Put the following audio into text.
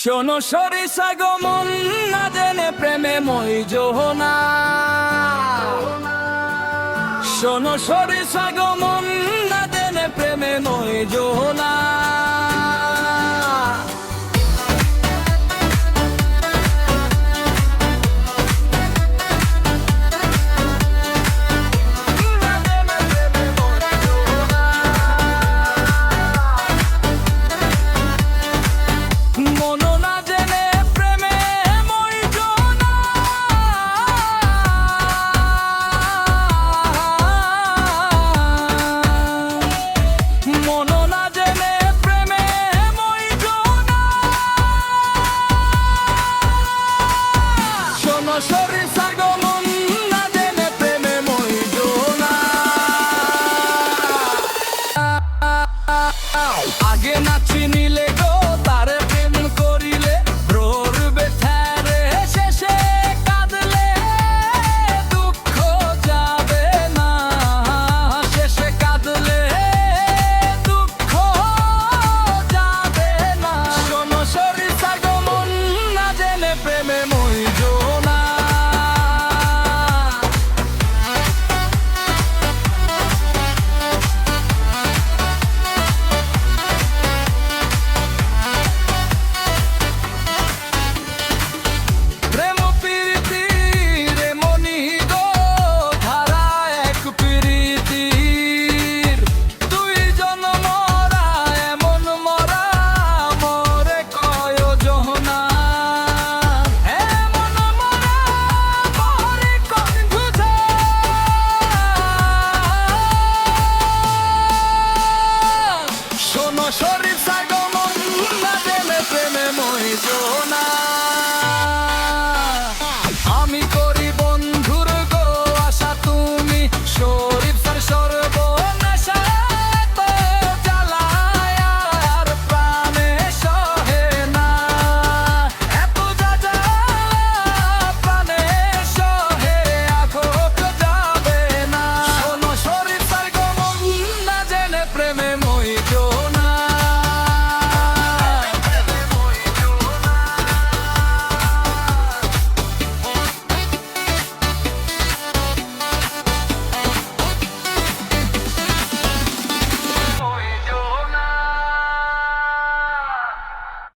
শোনো সরি সাগ মন না জেনে প্রেমে মই যোহনা শোনো সরি সাগ মন না জেনে প্রেমে মই যোহনা আগে না